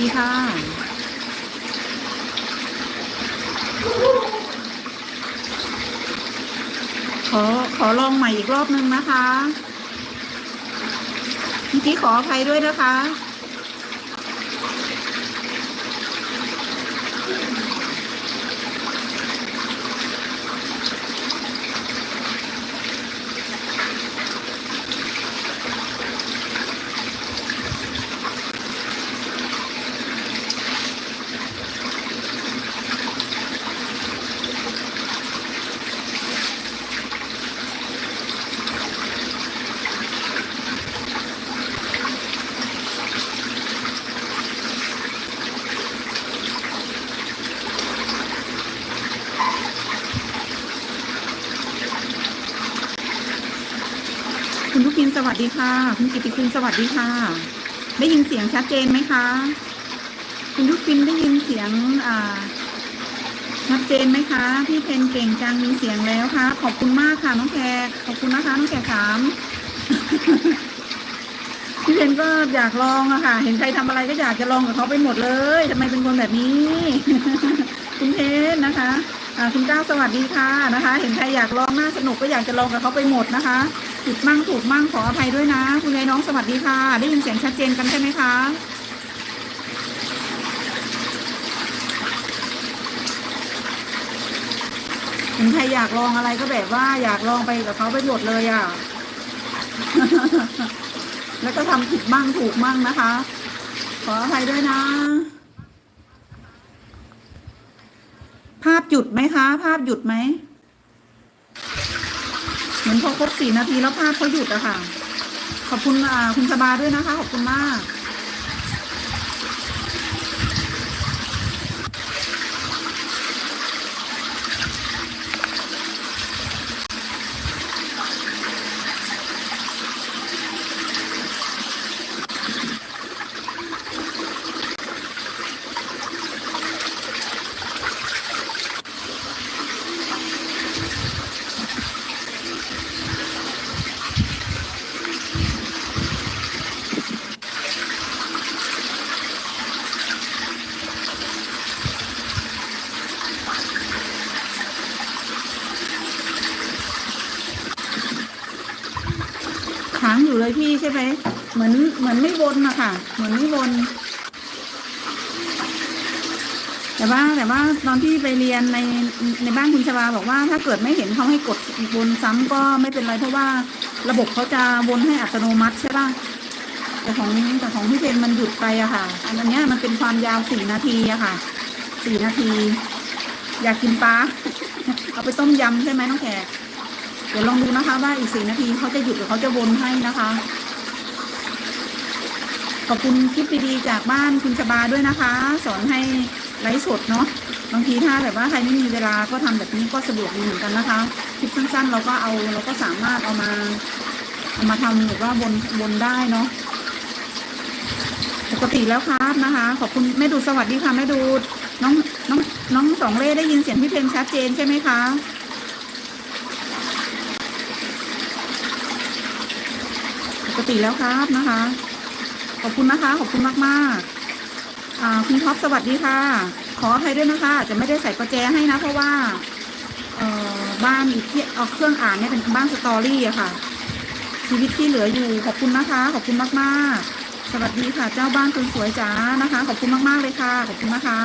ดีค่ะ ขอขอลองใหม่อีกรอบนึงนะคะพี่ขออภัยด้วยนะคะ ดีค่ะ คุณกิติคุณสวัสดีค่ะ ได้ยินเสียงชัดเจนไหมคะ คุณทุกินได้ยินเสียงอ่าชัดเจนไหมคะ พี่เพนเก่งจังมีเสียงแล้วค่ะ ขอบคุณมากค่ะน้องแขกขอบคุณนะคะน้องแขกถามพี่เพนก็อยากลองอะค่ะ เห็นใครทำอะไรก็อยากจะลองกับเขาไปหมดเลยทำไมเป็นคนแบบนี้ คุณเพนนะคะคุณก้าวสวัสดีค่ะนะคะ เห็นใครอยากลองน่าสนุกก็อยากจะลองกับเขาไปหมดนะคะ ผิดมั่งถูกมั่งขออภัยด้วยนะ คุณยายน้องสวัสดีค่ะ ได้ยินเสียงชัดเจนกันใช่ไหมคะเห็นใครอยากลองอะไรก็แบบว่าอยากลองไปกับเขาไปหมดเลยอะ แล้วก็ทำผิดมั่งถูกมั่งนะคะ ขออภัยด้วยนะ ภาพหยุดไหมคะ ภาพหยุดไหม เหมือนพอครบสี่นาทีแล้วภาพเขาหยุดอะค่ะ ขอบคุณคุณสบาด้วยนะคะ ขอบคุณมาก เลยพี่ใช่ไหมเหมือนเหมือนไม่วนอะค่ะ เหมือนไม่วนแต่ว่าแต่ว่าตอนที่ไปเรียนในในบ้านคุณชบาบอกว่าถ้าเกิดไม่เห็นเขาให้กดวนซ้ำก็ไม่เป็นไรเพราะว่าระบบเขาจะวนให้อัตโนมัติใช่ป่ะแต่ของแต่ของพี่เพนมันหยุดไปอะค่ะ อันนี้มันเป็นความยาวสี่นาทีอะค่ะสี่นาที อยากกินปลาเอาไปต้มยำใช่ไหมน้องแขก ดี๋ยวลองดูนะคะว่าอีกสี่นาทีเขาจะหยุดหรือเขาจะวนให้นะคะ ขอบคุณคลิปดีๆจากบ้านคุณชบาด้วยนะคะ สอนให้ไลฟ์สดเนาะบางทีถ้าแบบว่าใครไม่มีเวลาก็ทำแบบนี้ก็สะดวกดีเหมือนกันนะคะคลิปสั้นๆ เราก็เอาเราก็สามารถเอามาเอามาทำหรือว่าบนบนได้เนาะปกติแล้วครับนะคะ ขอบคุณแม่ดูสวัสดีค่ะแม่ดูน้องน้องน้องสองเล่ได้ยินเสียงพี่เพลงชัดเจนใช่ไหมคะ กติแล้วครับนะคะ ขอบคุณนะคะ ขอบคุณมากมากอ่าคุณท็อปสวัสดีค่ะ ขออภัยด้วยนะคะจะไม่ได้ใส่ประแจให้นะ เพราะว่าเอ่อบ้านอีกที่เอาเครื่องอ่านเนี่ยเป็นบ้านสตอรี่อะค่ะ ชีวิตที่เหลืออยู่ขอบคุณนะคะ ขอบคุณมากมากสวัสดีค่ะ เจ้าบ้านคนสวยจ๋านะคะ ขอบคุณมากมากเลยค่ะ ขอบคุณนะคะ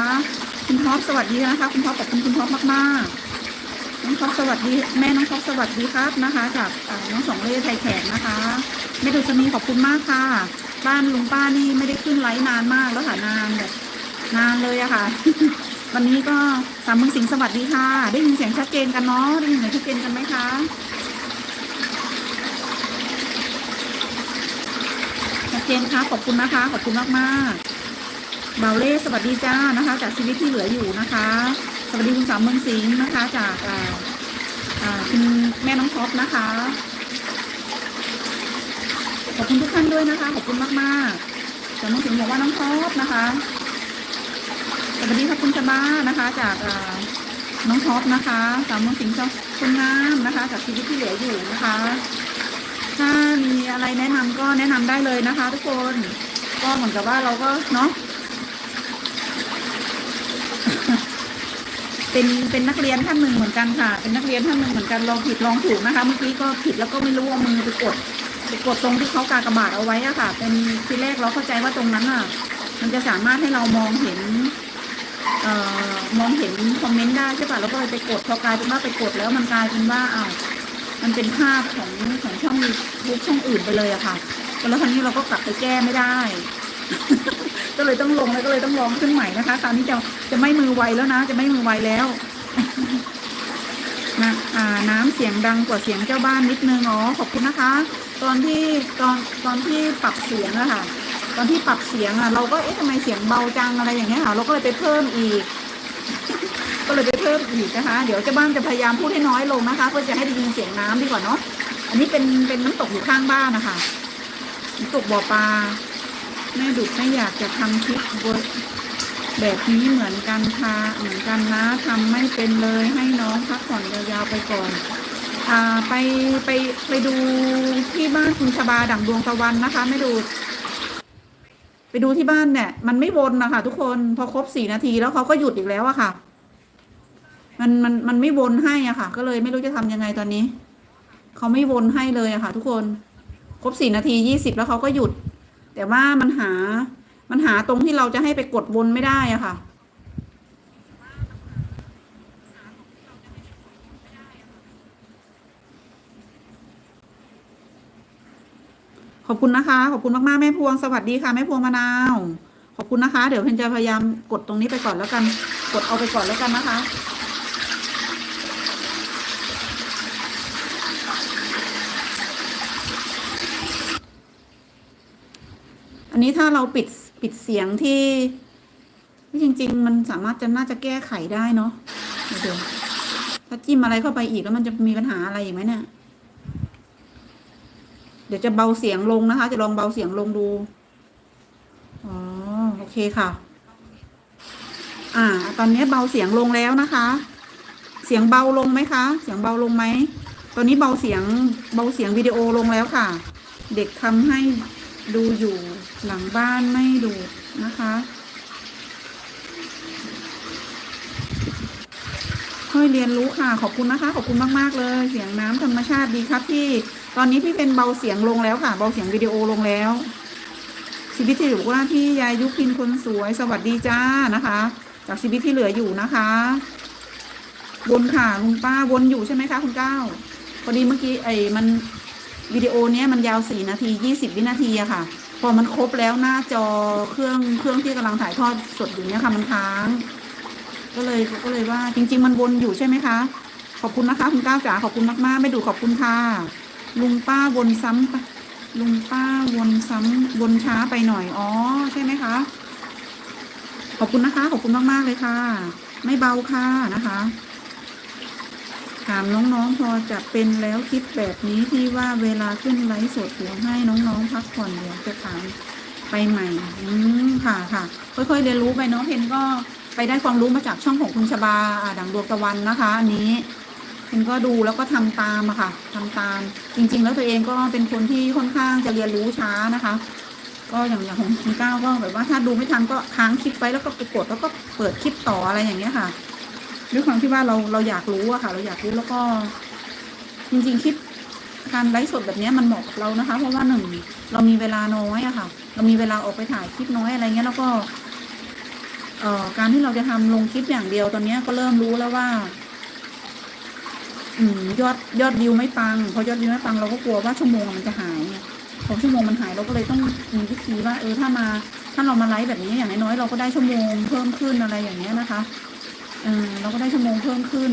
คุณท็อปสวัสดีนะคะ คุณท็อปขอบคุณคุณท็อปมากมากน้องท็อปสวัสดี แม่น้องท็อปสวัสดีครับนะคะ จากอ่าน้องสองเล่ไทยแขกนะคะ แม่ดุษณีขอบคุณมากค่ะ บ้านลุงป้านี่ไม่ได้ขึ้นไลฟ์นานมากแล้วค่ะนานแบบนานเลยอะค่ะ วันนี้ก็สามมืองสิงสวัสดีค่ะ ได้ยินเสียงชัดเจนกันเนาะได้ยินเสียงชัดเจนกันไหมคะชัดเจนค่ะขอบคุณนะคะขอบคุณมากมากๆเบาเล่สวัสดีจ้านะคะ จากชีวิตที่เหลืออยู่นะคะ สวัสดีคุณสามเมืองสิงห์นะคะ จากคุณแม่น้องท็อปนะคะ ขอบคุณทุกท่านด้วยนะคะ ขอบคุณมากๆแต่น้องถึงบอกว่าน้องท็อปนะคะสวัสดีค่ะคุณชบานะคะ จากน้องท็อปนะคะ สาวเมืองสิงห์เจ้าคุณน้ำนะคะ จากชีวิตที่เหลืออยู่นะคะ ถ้ามีอะไรแนะนำก็แนะนำได้เลยนะคะ ทุกคนก็เหมือนกับว่าเราก็เนาะเป็นเป็นนักเรียนท่านหนึ่งเหมือนกันค่ะ เป็นนักเรียนท่านหนึ่งเหมือนกันลองผิดลองถูกนะคะ เมื่อกี้ก็ผิดแล้วก็ไม่รู้ว่ามือไปกด ไปกดตรงที่เขากากระบาทเอาไว้อะค่ะ เป็นทีแรกเราเข้าใจว่าตรงนั้นอะมันจะสามารถให้เรามองเห็นเอ่อมองเห็นคอมเมนต์ได้ใช่ปะแล้วก็เลยไปกดพอกลายเป็นว่าไปกดแล้วมันกลายเป็นว่าอ้าวมันเป็นภาพของของช่องยูทูบช่องอื่นไปเลยอะค่ะแล้วคราวนี้เราก็กลับไปแก้ไม่ได้ ก็เลยต้องลงแล้วก็เลยต้องลองขึ้นใหม่นะคะคราวนี้จะจะไม่มือไวแล้วนะ จะไม่มือไวแล้วนะอ่าน้ำเสียงดังกว่าเสียงเจ้าบ้านนิดนึงอ๋อขอบคุณนะคะ ตอนที่ตอนตอนที่ปรับเสียงอะค่ะ ตอนที่ปรับเสียงอะเราก็เอ๊ะทำไมเสียงเบาจังอะไรอย่างเงี้ยค่ะ เราก็เลยไปเพิ่มอีก ก็เลยไปเพิ่มอีกนะคะ เดี๋ยวเจ้าบ้านจะพยายามพูดให้น้อยลงนะคะ เพื่อจะให้ได้ยินเสียงน้ำดีกว่าเนาะ อันนี้เป็นเป็นน้ำตกอยู่ข้างบ้านนะคะน้ำตกบ่อปลาแม่ดุไม่อยากจะทำคลิปแบบนี้เหมือนกันค่ะเหมือนกันนะทำไม่เป็นเลยให้น้องพักผ่อนยาวๆไปก่อน ไปไปไปดูที่บ้านคุณชบาดั่งดวงตะวันนะคะ ไม่ดูไปดูที่บ้านเนี่ย มันไม่วนนะคะทุกคนพอครบสี่นาทีแล้วเขาก็หยุดอีกแล้วอะค่ะ มันมันมันไม่วนให้อะค่ะ ก็เลยไม่รู้จะทำยังไงตอนนี้เขาไม่วนให้เลยอะค่ะ ทุกคนครบสี่นาทียี่สิบแล้วเขาก็หยุด แต่ว่ามันหามันหาตรงที่เราจะให้ไปกดวนไม่ได้อะค่ะ อบคุณนะคะ ขอบคุณมากๆแม่พวงสวัสดีค่ะแม่พวงมะนาว ขอบคุณนะคะ เดี๋ยวเพนจะพยายามกดตรงนี้ไปก่อนแล้วกัน กดเอาไปก่อนแล้วกันนะคะอันนี้ถ้าเราปิดปิดเสียงที่ที่จริง ๆ มันสามารถจะน่าจะแก้ไขได้เนาะเดี๋ยวถ้าจิ้มอะไรเข้าไปอีกแล้วมันจะมีปัญหาอะไรอีกไหมเนี่ย ดี๋ยวจะเบาเสียงลงนะคะ จะลองเบาเสียงลงดู อ๋อ โอเคค่ะ อ่า ตอนนี้เบาเสียงลงแล้วนะคะ เสียงเบาลงไหมคะ เสียงเบาลงไหม ตอนนี้เบาเสียงเบาเสียงวิดีโอลงแล้วค่ะ เด็กทำให้ดูอยู่หลังบ้านไม่ดูนะคะ ค่อยเรียนรู้ค่ะ ขอบคุณนะคะ ขอบคุณมากๆเลย เสียงน้ำธรรมชาติดีครับพี่ ตอนนี้พี่เป็นเบาเสียงลงแล้วค่ะ เบาเสียงวิดีโอลงแล้วชีวิตที่อยู่ว่าที่ยายยุพินคนสวย สวัสดีจ้านะคะ จากชีวิตที่เหลืออยู่นะคะวนค่ะลุงป้าวนอยู่ใช่ไหมคะคุณเก้าพอดีเมื่อกี้ไอ้มันวิดีโอเนี้ยมันยาวสี่นาทียี่สิบวินาทีอะค่ะ พอมันครบแล้วหน้าจอเครื่องเครื่องที่กำลังถ่ายทอดสดอยู่เนี้ยค่ะมันค้าง ก็เลยเขาก็เลยว่าจริง ๆ มันวนอยู่ใช่ไหมคะ ขอบคุณนะคะคุณก้าวจ๋าขอบคุณมากๆ ไม่ดูขอบคุณค่ะลุงป้าวนซ้ำไปลุงป้าวนซ้ำวนช้าไปหน่อยอ๋อใช่ไหมคะ ขอบคุณนะคะ ขอบคุณมากๆเลยค่ะ ไม่เบาค่ะนะคะถามน้องๆพอจะเป็นแล้วคิดแบบนี้ที่ว่าเวลาขึ้นไลฟ์สดเดี๋ยวให้น้องๆพักผ่อนเดี๋ยวจะถามไปใหม่ อืมค่ะค่ะค่อยๆเรียนรู้ไปเนาะเพนก็ ไปได้ความรู้มาจากช่องของคุณชบาดังดวงตะวันนะคะ อันนี้เพนก็ดูแล้วก็ทำตามอะค่ะทำตาม จริง ๆ แล้วตัวเองก็เป็นคนที่ค่อนข้างจะเรียนรู้ช้านะคะ ก็อย่างอย่างของคุณก้าวก็แบบว่าถ้าดูไม่ทันก็ค้างคลิปไว้แล้วก็ไปกดแล้วก็เปิดคลิปต่ออะไรอย่างเงี้ยค่ะด้วยความที่ว่าเราเราอยากรู้อะค่ะ เราอยากรู้แล้วก็ จริง ๆ คลิปการไลฟ์สดแบบเนี้ยมันเหมาะกับเรานะคะ เพราะว่าหนึ่งเรามีเวลาน้อยอะค่ะ เรามีเวลาออกไปถ่ายคลิปน้อยอะไรเงี้ยแล้วก็ การที่เราจะทำลงคลิปอย่างเดียวตอนนี้ก็เริ่มรู้แล้วว่า อืม ยอดยอดวิวไม่ปังพอยอดวิวไม่ปังเราก็กลัวว่าชั่วโมงมันจะหายไงพอชั่วโมงมันหายเราก็เลยต้องมีวิธีว่า เออถ้ามา ถ้าเรามาไลฟ์แบบนี้อย่างน้อยๆเราก็ได้ชั่วโมงเพิ่มขึ้นอะไรอย่างเงี้ยนะคะเออเราก็ได้ชั่วโมงเพิ่มขึ้น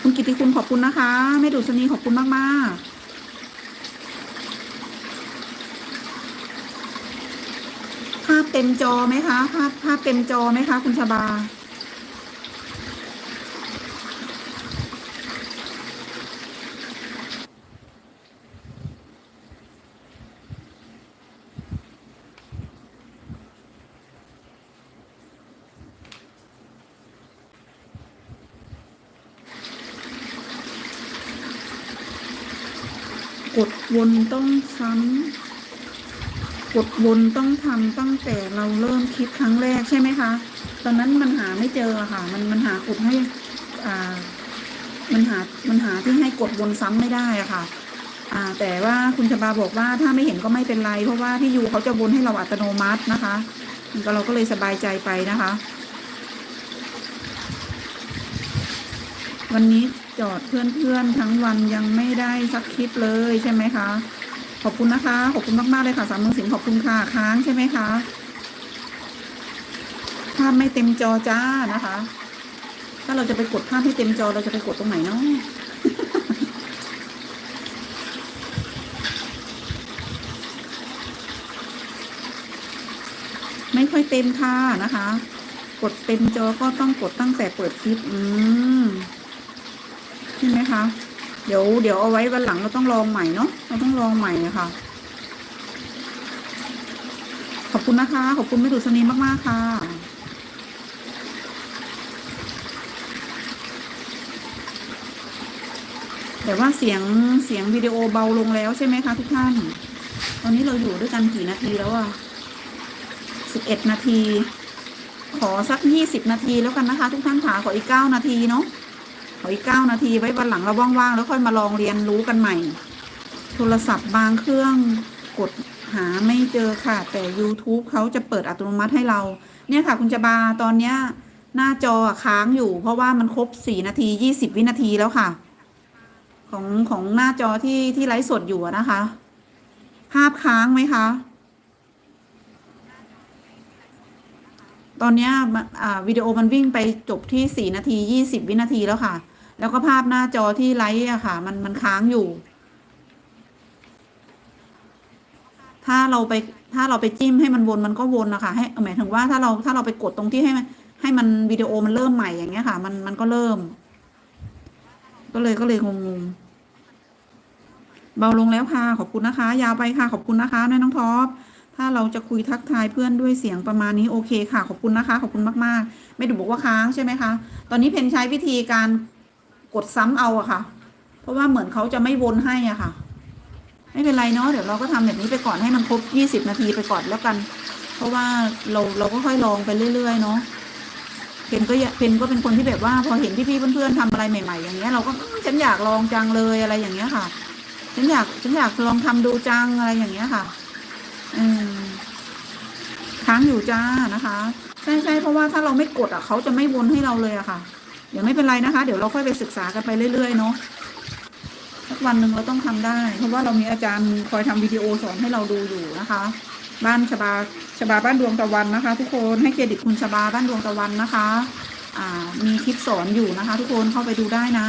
คุณกิติคุณขอบคุณนะคะแม่ดุษณีขอบคุณมากๆ ภาพเต็มจอไหมคะ ภาพภาพเต็มจอไหมคะ คุณชบา กดวนต้องซ้ำ กดวนต้องทำตั้งแต่เราเริ่มคิดครั้งแรกใช่ไหมคะ ตอนนั้นมันหาไม่เจอค่ะ มันมันหากดให้อ่ามันหามันหาที่ให้กดวนซ้ำไม่ได้อะค่ะ อ่า แต่ว่าคุณชบาบอกว่าถ้าไม่เห็นก็ไม่เป็นไร เพราะว่าพี่ยูเขาจะวนให้เราอัตโนมัตินะคะก็เราก็เลยสบายใจไปนะคะ วันนี้จอดเพื่อนๆทั้งวันยังไม่ได้สักคลิปเลยใช่ไหมคะ ขอบคุณนะคะ ขอบคุณมากๆเลยค่ะสามมือสินขอบคุณค่ะ ค้างใช่ไหมคะ ภาพไม่เต็มจอจ้านะคะ ถ้าเราจะไปกดภาพให้เต็มจอเราจะไปกดตรงไหนเนาะไม่ค่อยเต็มค่ะนะคะ กดเต็มจอก็ต้องกดตั้งแต่เปิดคลิป อืมใช่ไหมคะ เดี๋ยวเดี๋ยวเอาไว้วันหลังเราต้องลองใหม่เนาะเราต้องลองใหม่อะค่ะขอบคุณนะคะ ขอบคุณแม่ดุษณีมาก ๆ ค่ะแต่ว่าเสียงเสียงวิดีโอเบาลงแล้วใช่ไหมคะทุกท่าน ตอนนี้เราอยู่ด้วยกันกี่นาทีแล้วอะสิบเอ็ดนาที ขอสักยี่สิบนาทีแล้วกันนะคะ ทุกท่านค่ะขออีกเก้านาทีเนาะ ขออีกเก้านาทีไว้วันหลังเราว่างๆแล้วค่อยมาลองเรียนรู้กันใหม่ โทรศัพท์บางเครื่องกดหาไม่เจอค่ะ แต่ YouTube เขาจะเปิดอัตโนมัติให้เรา เนี่ยค่ะ คุณจบาตอนเนี้ยหน้าจอค้างอยู่ เพราะว่ามันครบสี่นาทียี่สิบวินาทีแล้วค่ะ ของของหน้าจอที่ที่ไลฟ์สดอยู่นะคะ ภาพค้างไหมคะ ตอนนี้วิดีโอมันวิ่งไปจบที่สี่นาทียี่สิบวินาทีแล้วค่ะ แล้วก็ภาพหน้าจอที่ไลฟ์อะค่ะ มันมันค้างอยู่ ถ้าเราไปถ้าเราไปจิ้มให้มันวนมันก็วนนะคะให้หมายถึงว่าถ้าเราถ้าเราไปกดตรงที่ให้มันให้มันวิดีโอมันเริ่มใหม่อย่างเงี้ยค่ะ มันมันก็เริ่ม ก็เลยก็เลยงงเบาลงแล้วค่ะขอบคุณนะคะ ยาวไปค่ะขอบคุณนะคะแม่น้องท็อป ถ้าเราจะคุยทักทายเพื่อนด้วยเสียงประมาณนี้โอเคค่ะ ขอบคุณนะคะ ขอบคุณมากๆ ไม่ดูบอกว่าค้างใช่ไหมคะ ตอนนี้เพนใช้วิธีการกดซ้ำเอาอะค่ะ เพราะว่าเหมือนเขาจะไม่วนให้อะค่ะ ไม่เป็นไรเนาะเดี๋ยวเราก็ทำแบบนี้ไปก่อนให้มันครบยี่สิบนาทีไปก่อนแล้วกัน เพราะว่าเราเราก็ค่อยลองไปเรื่อย ๆ เนาะเพนก็เพนก็เป็นคนที่แบบว่าพอเห็นพี่ๆเพื่อนๆทำอะไรใหม่ ๆ อย่างเงี้ยเราก็ฉันอยากลองจังเลยอะไรอย่างเงี้ยค่ะ ฉันอยากฉันอยากลองทำดูจังอะไรอย่างเงี้ยค่ะ อืมค้างอยู่จ้านะคะ ใช่ใช่เพราะว่าถ้าเราไม่กดอะเขาจะไม่วนให้เราเลยอะค่ะเดี๋ยวไม่เป็นไรนะคะ เดี๋ยวเราค่อยไปศึกษากันไปเรื่อยๆเนาะสักวันหนึ่งเราต้องทำได้ เพราะว่าเรามีอาจารย์คอยทำวิดีโอสอนให้เราดูอยู่นะคะ บ้านชบาชบาบ้านดวงตะวันนะคะ ทุกคนให้เครดิตคุณชบาบ้านดวงตะวันนะคะ อ่า มีคลิปสอนอยู่นะคะ ทุกคนเข้าไปดูได้นะ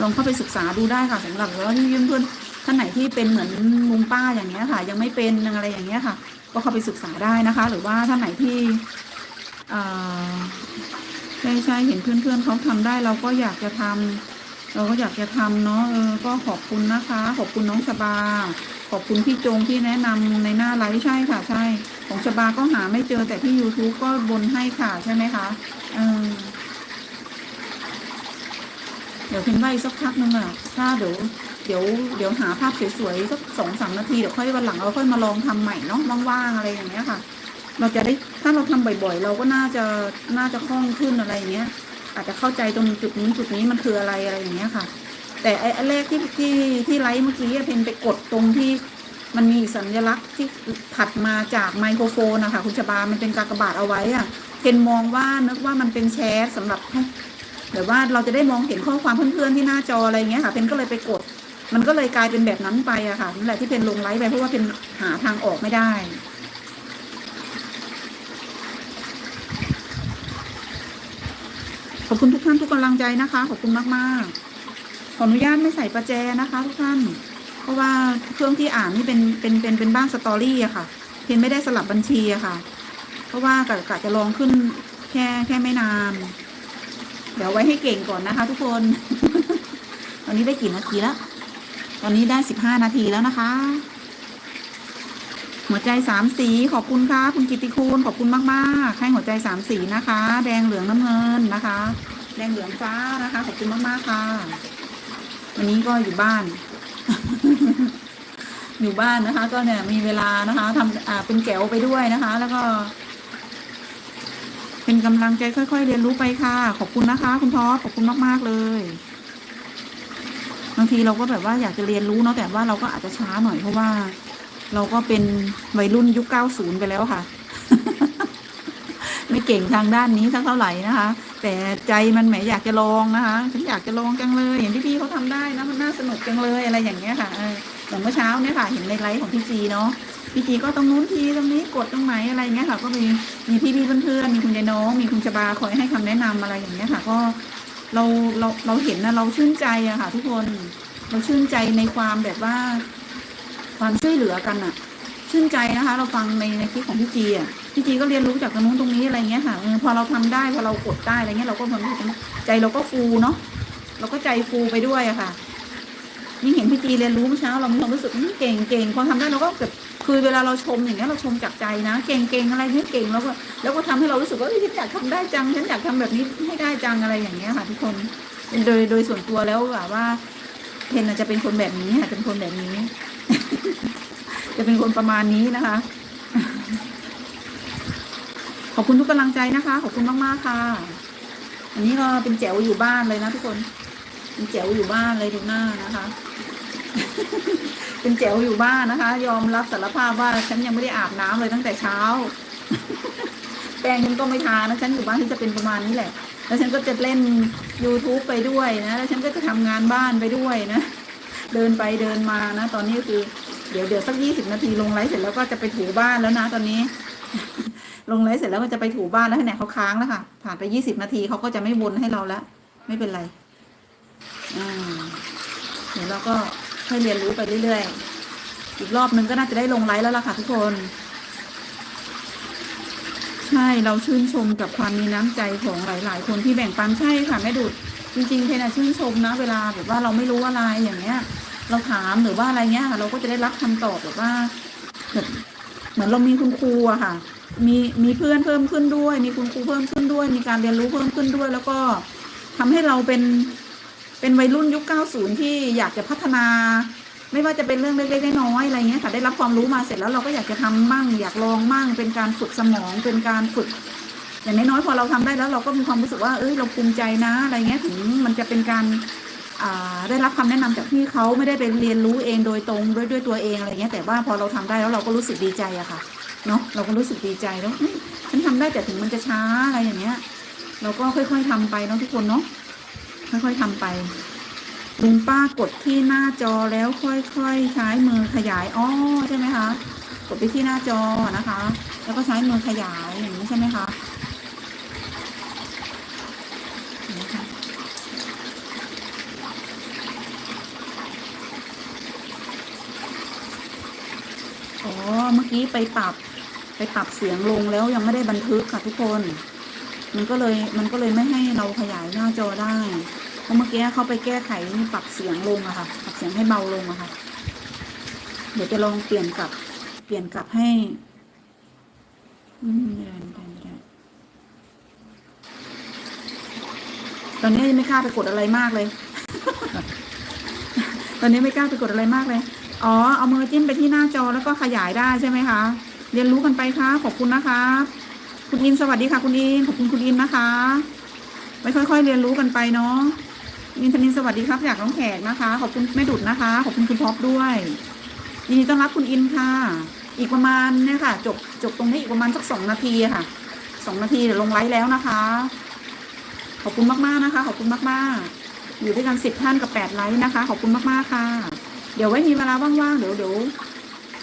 ลองเข้าไปศึกษาดูได้ค่ะสำหรับว่าที่เพื่อน ท่านไหนที่เป็นเหมือนมุมป้าอย่างเงี้ยค่ะ ยังไม่เป็นอะไรอย่างเงี้ยค่ะ ก็เข้าไปศึกษาได้นะคะ หรือว่าท่านไหนที่ใช่ใช่เห็นเพื่อนๆเขาทำได้ เราก็อยากจะทำเราก็อยากจะทำเนาะเออก็ขอบคุณนะคะ ขอบคุณน้องชบา ขอบคุณพี่จงที่แนะนำในหน้าไลฟ์ใช่ค่ะ ใช่ ของชบาก็หาไม่เจอแต่ที่ YouTube ก็บนให้ค่ะใช่ไหมคะเออเดี๋ยวเพ้นไว้สักพักนึงอะถ้าเดี๋ยว เดี๋ยวเดี๋ยวหาภาพสวยๆสักสองสามนาทีเดี๋ยวค่อยวันหลังเราค่อยมาลองทำใหม่เนาะว่างๆอะไรอย่างเงี้ยค่ะ เราจะได้ถ้าเราทำบ่อยๆ เราก็น่าจะน่าจะคล่องขึ้นอะไรอย่างเงี้ย อาจจะเข้าใจตรงจุดนี้จุดนี้มันคืออะไรอะไรอย่างเงี้ยค่ะ แต่ไอ้แรกที่ที่ที่ไลฟ์เมื่อกี้เพนไปกดตรงที่มันมีสัญลักษณ์ที่ถัดมาจากไมโครโฟนนะคะคุณชบา มันเป็นกากบาทเอาไว้อะเพนมองว่านึกว่ามันเป็นแชทสำหรับห้แบบว่าเราจะได้มองเห็นข้อความเพื่อนๆที่หน้าจออะไรเงี้ยค่ะเพนก็เลยไปกด มันก็เลยกลายเป็นแบบนั้นไปอะค่ะนั่นแหละที่เพนลงไลฟ์ไปเพราะว่าเพนหาทางออกไม่ได้ขอบคุณทุกท่านทุกกำลังใจนะคะ ขอบคุณมากๆ ขออนุญาตไม่ใส่ประแจนะคะทุกท่าน เพราะว่าเครื่องที่อ่านนี่เป็นเป็นเป็นเป็นบ้านสตอรี่อะค่ะเพนไม่ได้สลับบัญชีอะค่ะ เพราะว่ากะกะจะลองขึ้นแค่แค่ไม่นาน เดี๋ยวไว้ให้เก่งก่อนนะคะ ทุกคนตอนนี้ได้กี่นาทีแล้ว ตอนนี้ได้สิบห้านาทีแล้วนะคะ หัวใจสามสีขอบคุณค่ะคุณกิติคุณขอบคุณมากๆให้หัวใจสามสีนะคะ แดงเหลืองน้ำเงินนะคะ แดงเหลืองฟ้านะคะ ขอบคุณมากๆค่ะ วันนี้ก็อยู่บ้าน อยู่บ้านนะคะ ก็เนี่ยมีเวลานะคะทำอ่าเป็นแจ๋วไปด้วยนะคะ แล้วก็เป็นกำลังใจค่อย ๆ เรียนรู้ไปค่ะ ขอบคุณนะคะ คุณท็อปขอบคุณมาก ๆ เลย บางทีเราก็แบบว่าอยากจะเรียนรู้เนาะแต่ว่าเราก็อาจจะช้าหน่อยเพราะว่า เราก็เป็นวัยรุ่นยุค90ไปแล้วค่ะ ไม่เก่งทางด้านนี้สักเท่าไหร่นะคะ แต่ใจมันแหมอยากจะลองนะคะฉันอยากจะลองจังเลยอย่างที่พี่เขาทำได้นะมันน่าสนุกจังเลยอะไรอย่างเงี้ยค่ะเอออย่างเมื่อเช้าเนี่ยค่ะ เห็นในไลฟ์ของพี่จีเนาะพี่จีก็ตรงนู้นทีตรงนี้กดตรงไหนอะไรเงี้ยค่ะ ก็มีมีพี่พี่เพื่อนๆมีคุณยายน้อง มีคุณชบาคอยให้คำแนะนำอะไรอย่างเงี้ยค่ะ ก็ เราเราเราเห็นนะเราชื่นใจอะค่ะ ทุกคนเราชื่นใจในความแบบว่า ความช่วยเหลือกันอะชื่นใจนะคะ เราฟังในในคลิปของพี่จีอะพี่จีก็เรียนรู้จากตรงนู้นตรงนี้อะไรเงี้ยค่ะอพอเราทำได้พอเรากดได้อะไรเงี้ยเราก็มรู้สึกว่าใจเราก็ฟูเนาะเราก็ใจฟูไปด้วยอะค่ะยิ่เห็นพี่จีเรียนรู้เมื่อเช้าเรามีความรู้สึกเก่งเก่งพอทำได้เราก็แบบ คือเวลาเราชมอย่างเงี้ยเราชมจากใจนะ เก่งเก่งอะไรนี่เก่งแล้วก็แล้วก็ทำให้เรารู้สึกว่าฉันอยากทำได้จังฉันอยากทำแบบนี้ให้ได้จังอะไรอย่างเงี้ยค่ะทุกคนโดยโดยส่วนตัวแล้วแบบว่าเพนอาจจะเป็นคนแบบนี้ค่ะเป็นคนแบบนี้ จะเป็นคนประมาณนี้นะคะ ขอบคุณทุกกำลังใจนะคะ ขอบคุณมากๆค่ะ อันนี้ก็เป็นแจ๋วอยู่บ้านเลยนะทุกคนเป็นแจ๋วอยู่บ้านเลยดูหน้านะคะ เป็นแจ๋วอยู่บ้านนะคะ ยอมรับสารภาพว่าฉันยังไม่ได้อาบน้ำเลยตั้งแต่เช้า แป้งฉันก็ไม่ทานะฉันอยู่บ้านฉันจะเป็นประมาณนี้แหละ แล้วฉันก็จะเล่น YouTube ไปด้วยนะแล้วฉันก็จะทำงานบ้านไปด้วยนะเดินไปเดินมานะ ตอนนี้คือ เดี๋ยวเดี๋ยวสักยี่สิบนาทีลงไลฟ์เสร็จแล้วก็จะไปถูบ้านแล้วนะตอนนี้ ลงไลฟ์เสร็จแล้วก็จะไปถูบ้านแล้วเนี่ยเขาค้างแล้วค่ะ ผ่านไปยี่สิบนาทีเขาก็จะไม่วนให้เราแล้ว ไม่เป็นไรอ่าเดี๋ยวเราก็ ค่อยเรียนรู้ไปเรื่อยๆ อีกรอบนึงก็น่าจะได้ลงไลฟ์แล้วล่ะค่ะทุกคน ใช่เราชื่นชมกับความมีน้ำใจของหลาย ๆ คนที่แบ่งปันใช่ค่ะแม่ดุดจริงๆเพนะชื่นชมนะ เวลาแบบว่าเราไม่รู้อะไรอย่างเงี้ย เราถามหรือว่าอะไรเงี้ยค่ะเราก็จะได้รับคำตอบแบบว่าเหมือนเรามีคุณครูอะค่ะ มีมีเพื่อนเพิ่มขึ้นด้วย มีคุณครูเพิ่มขึ้นด้วย มีการเรียนรู้เพิ่มขึ้นด้วย แล้วก็ทำให้เราเป็น เป็นวัยรุ่นยุค 90 ที่อยากจะพัฒนา ไม่ว่าจะเป็นเรื่องเล็กๆน้อยๆอะไรเงี้ยค่ะได้รับความรู้มาเสร็จแล้วเราก็อยากจะทำมั่ง อยากลองมั่ง เป็นการฝึกสมองเป็นการฝึก อย่างน้อยๆพอเราทำได้แล้วเราก็มีความรู้สึกว่าเอ้ยเราภูมิใจนะอะไรเงี้ยถึงมันจะเป็นการได้รับคำแนะนำจากพี่เขาไม่ได้ไปเรียนรู้เองโดยตรงด้วยด้วยตัวเองอะไรเงี้ยแต่ว่าพอเราทำได้แล้วเราก็รู้สึกดีใจอะค่ะเนาะเราก็รู้สึกดีใจแล้วเฮ้ยฉันทำได้แต่ถึงมันจะช้าอะไรอย่างเงี้ย เราก็ค่อย ๆทำไปเนาะทุกคนเนาะ ค่อยๆทำไปลุงป้ากดที่หน้าจอแล้วค่อยๆ ใช้มือขยายอ้อใช่ไหมคะ กดไปที่หน้าจอนะคะ แล้วก็ใช้มือขยายอย่างนี้ใช่ไหมคะอ๋อเมื่อกี้ไปปรับไปปรับเสียงลงแล้วยังไม่ได้บันทึกค่ะทุกคน มันก็เลยมันก็เลยไม่ให้เราขยาย จอได้เพราะเมื่อกี้เขาไปแก้ไขปรับเสียงลงอะค่ะ ปรับเสียงให้เบาลงอะค่ะ เดี๋ยวจะลองเปลี่ยนกลับ เปลี่ยนกลับให้ไม่ได้ไม่ได้ไม่ได้ ตอนนี้ยังไม่กล้าไปกดอะไรมากเลย ตอนนี้ไม่กล้าไปกดอะไรมากเลย อ๋อ เอามือจิ้มไปที่หน้าจอแล้วก็ขยายได้ใช่ไหมคะ เรียนรู้กันไปค่ะ ขอบคุณนะคะ คุณอินสวัสดีค่ะ คุณอิน ขอบคุณคุณอินนะคะ ไปค่อย ๆ เรียนรู้กันไปเนาะอินทนินสวัสดีครับ อยากน้องแขกนะคะ ขอบคุณแม่ดุดนะคะ ขอบคุณคุณท็อปด้วยยินดีต้อนรับคุณอินค่ะ อีกประมาณเนี่ยค่ะ จบจบตรงนี้อีกประมาณสักสองนาทีค่ะสองนาทีเดี๋ยวลงไลฟ์แล้วนะคะ ขอบคุณมากๆนะคะ ขอบคุณมากๆ อยู่ด้วยกันสิบท่านกับแปดไลฟ์นะคะ ขอบคุณมากๆค่ะ เดี๋ยวไว้มีเวลาว่างๆเดี๋ยวเดี๋ยว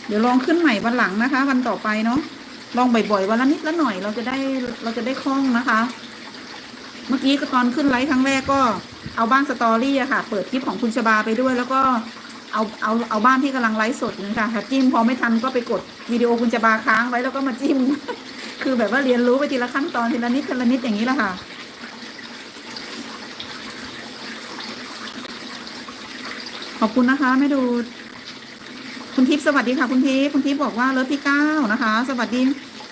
เดี๋ยวลองขึ้นใหม่วันหลังนะคะ วันต่อไปเนาะลองบ่อยๆวันละนิดละหน่อยเราจะได้เราจะได้คล่องนะคะ เมื่อกี้ก็ตอนขึ้นไลฟ์ครั้งแรกก็เอาบ้านสตอรี่อะค่ะ เปิดคลิปของคุณชบาไปด้วย แล้วก็เอาเอาเอาบ้านที่กำลังไลฟ์สดนึงค่ะถ้าจิ้มพอไม่ทันก็ไปกดวิดีโอคุณชบาค้างไว้แล้วก็มาจิ้ม คือแบบว่าเรียนรู้ไปทีละขั้นตอนทีละนิดทีละนิดอย่างนี้แหละค่ะขอบคุณนะคะแม่ดู คุณทิพย์สวัสดีค่ะ คุณทิพย์คุณทิพย์บอกว่าเลิฟที่เก้านะคะ สวัสดี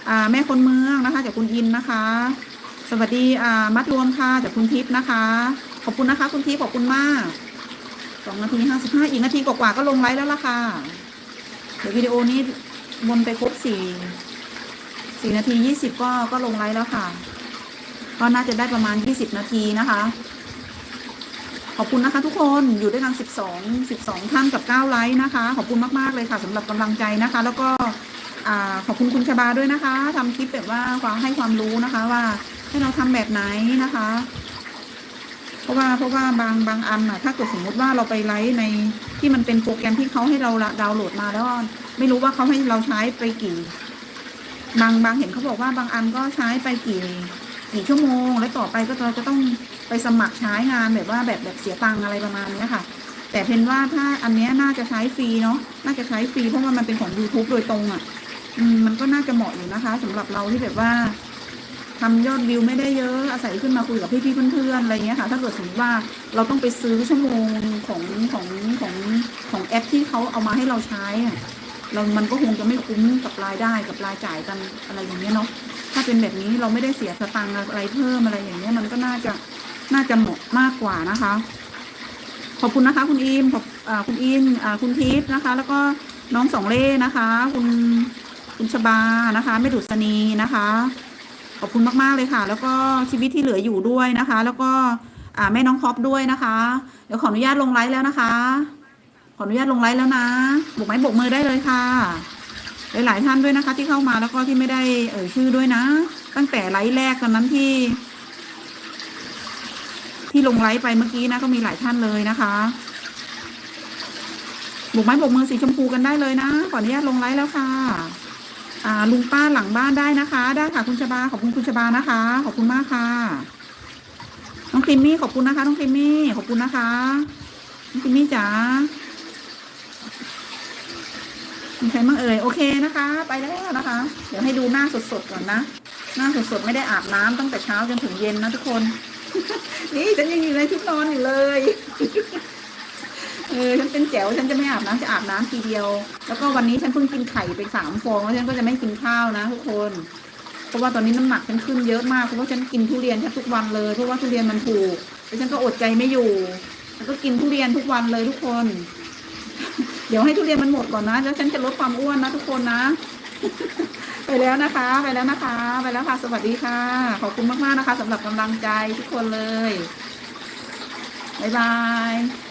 อ่า แม่คนเมืองนะคะ จากคุณอินนะคะ สวัสดีอ่ามัดรวมค่ะจากคุณทิพย์นะคะ ขอบคุณนะคะ คุณทิพย์ขอบคุณมากสองนาทีห้าสิบห้าอีกนาทีกว่าๆก็ลงไลฟ์แล้วล่ะค่ะ เดี๋ยววิดีโอนี้วนไปครบสี่สี่นาทียี่สิบก็ก็ลงไลฟ์แล้วค่ะ ก็น่าจะได้ประมาณยี่สิบนาทีนะคะ ขอบคุณนะคะ ทุกคนอยู่ด้วยกันสิบสองสิบสองท่านกับเก้าไลฟ์นะคะ ขอบคุณมากๆเลยค่ะสำหรับกำลังใจนะคะ แล้วก็อ่าขอบคุณคุณชบาด้วยนะคะทำคลิปแบบว่าความให้ความรู้นะคะว่า ให้เราทำแบบไหนนะคะ เพราะว่าเพราะว่าบางบางอันอะถ้าเกิดสมมุติว่าเราไปไลฟ์ในที่มันเป็นโปรแกรมที่เขาให้เราดาวน์โหลดมาแล้วไม่รู้ว่าเขาให้เราใช้ไปกี่บางบางเห็นเขาบอกว่าบางอันก็ใช้ไปกี่กี่ชั่วโมง แล้วต่อไปก็เราจะต้องไปสมัครใช้งานแบบว่าแบบแบบเสียตังค์อะไรประมาณเนี้ยค่ะ แต่เพนว่าถ้าอันนี้น่าจะใช้ฟรีเนาะน่าจะใช้ฟรีเพราะว่ามันเป็นของ YouTube โดยตรงอะ่ะมมันก็น่าจะเหมาะอยู่นะคะสำหรับเราที่แบบว่า ทำยอดวิวไม่ได้เยอะอาศัยขึ้นมาคุยกับพี่ๆเพื่อนๆอะไรเงี้ยค่ะ ถ้าเกิดสมมติว่าเราต้องไปซื้อชั่วโมงของของของของแอปที่เขาเอามาให้เราใช้อะเรามันก็คงจะไม่คุ้มกับรายได้กับรายจ่ายกันอะไรอย่างเงี้ยเนาะถ้าเป็นแบบนี้เราไม่ได้เสียสตังค์อะไรเพิ่มอะไรอย่างเงี้ยมันก็น่าจะน่าจะเหมาะมากกว่านะคะ ขอบคุณนะคะ คุณอิมขอบคุณอิมคุณทิพย์นะคะ แล้วก็น้องสองเล่นะคะ คุณคุณชบานะคะ ไม่ดุษณีนะคะ ขอบคุณมาก ๆ เลยค่ะ แล้วก็ชีวิตที่เหลืออยู่ด้วยนะคะ แล้วก็แม่น้องคอปด้วยนะคะ เดี๋ยวขออนุญาตลงไลฟ์แล้วนะคะ ขออนุญาตลงไลฟ์แล้วนะบกไม้บกมือได้เลยค่ะ หลาย ๆ ท่านด้วยนะคะ ที่เข้ามาแล้วก็ที่ไม่ได้เอ่ยชื่อด้วยนะ ตั้งแต่ไลฟ์แรกตอนนั้นที่ ที่ลงไลฟ์ไปเมื่อกี้นะก็มีหลายท่านเลยนะคะบกไม้บกมือสีชมพูกันได้เลยนะ ขออนุญาตลงไลฟ์แล้วค่ะ ลุงป้าหลังบ้านได้นะคะ ได้ค่ะคุณชบาขอบคุณคุณชบานะคะ ขอบคุณมากค่ะ น้องครีมมี่ขอบคุณนะคะ น้องครีมมี่ขอบคุณนะคะน้องครีมมี่จ๋ามีใครบ้างเอ่ยโอเคนะคะ ไปแล้วนะคะ เดี๋ยวให้ดูหน้าสดๆก่อนนะหน้าสดๆไม่ได้อาบน้ำตั้งแต่เช้าจนถึงเย็นนะทุกคน นี่ฉันยังอยู่ในชุดนอนอยู่เลย เออฉันเป็นแจ๋วฉันจะไม่อาบน้ำจะอาบน้ำทีเดียว แล้วก็วันนี้ฉันเพิ่งกินไข่ไปสามฟองแล้วฉันก็จะไม่กินข้าวนะทุกคนเพราะว่าตอนนี้น้ำหนักฉันขึ้นเยอะมากเพราะว่าฉันกินทุเรียนแทบทุกวันเลยเพราะว่าทุเรียนมันถูกแล้วฉันก็อดใจไม่อยู่ฉันก็กินทุเรียนทุกวันเลยทุกคน เดี๋ยวให้ทุเรียนมันหมดก่อนนะแล้วฉันจะลดความอ้วนนะทุกคนนะ ไปแล้วนะคะ ไปแล้วนะคะ ไปแล้วค่ะ สวัสดีค่ะ ขอบคุณมากๆนะคะสำหรับกำลังใจทุกคนเลยบ๊ายบาย